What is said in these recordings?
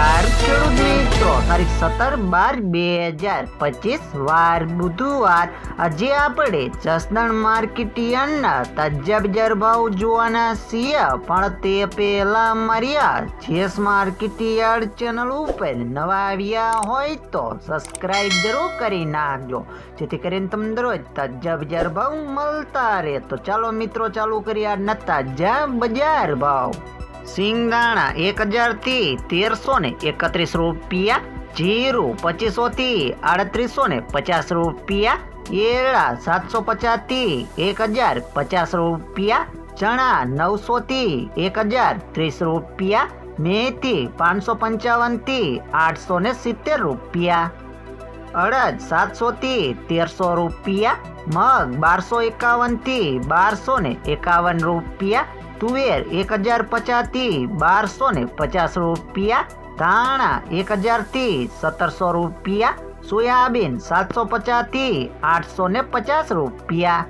નમસ્કાર ખેડૂત મિત્રો તારીખ સત્તર બાર બે હજાર પચીસ વાર બુધવાર. આજે આપણે જસદણ માર્કેટિયનના તાજા બજાર ભાવ જોવાના છીએ. પણ તે પહેલા માર્યા, જેસ માર્કેટિયાર્ડ ચેનલ ઉપર નવા આવ્યા હોય તો સબસ્ક્રાઇબ જરૂર કરી નાખજો. જેથી કરીને તમને દરરોજ તાજા બજાર ભાવ મળતા રહે. તો ચાલો મિત્રો, ચાલુ કરીએ આજના તાજા બજાર ભાવ. સિંગદાણા એક હજારથી તેરસો ને એકત્રીસ રૂપિયા, જીરું પચીસો થી આડત્રીસો ને પચાસ રૂપિયા એળા સાતસો પચાસથી એક હજાર પચાસ રૂપિયા, ચણા નવસો થી એક હજાર ત્રીસ રૂપિયા, મેથી પાંચસો પંચાવનથી આઠસો ને સિત્તેર રૂપિયા, અડદ સાતસો થી તેરસો રૂપિયા, મગ બારસો એકાવનથી બારસો ને એકાવન રૂપિયા તુવેર એક હજાર પચાસથી બારસો ને પચાસ રૂપિયા, ધાણા એક હજારથી સત્તરસો રૂપિયા, સોયાબીન સાતસો પચાસથી આઠસો ને પચાસ રૂપિયા,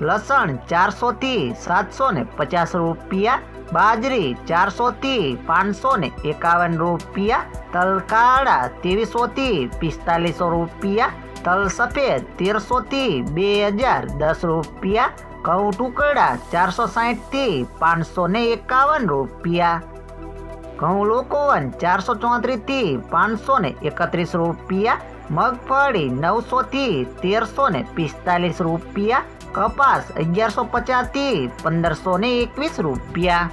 લસણ ચારસોથી સાતસો ને પચાસ રૂપિયા, બાજરી ચારસોથી પાંચસો ને એકાવન રૂપિયા, તલકાળા ત્રેવીસોથી પિસ્તાલીસો રૂપિયા તલ સફેદ તેરસોથી બે હજાર દસ રૂપિયા, ઘઉં ટુકડા ચારસો સાહીઠથી પાંચસો ને એકાવન રૂપિયા. ઘઉં લોકોવન ચારસો ચોત્રીસથી પાંચસો ને એકત્રીસ રૂપિયા, મગફળી નવસોથી તેરસો ને પિસ્તાલીસ રૂપિયા, કપાસ અગિયારસો પચાસથી પંદરસો ને એકવીસ રૂપિયા.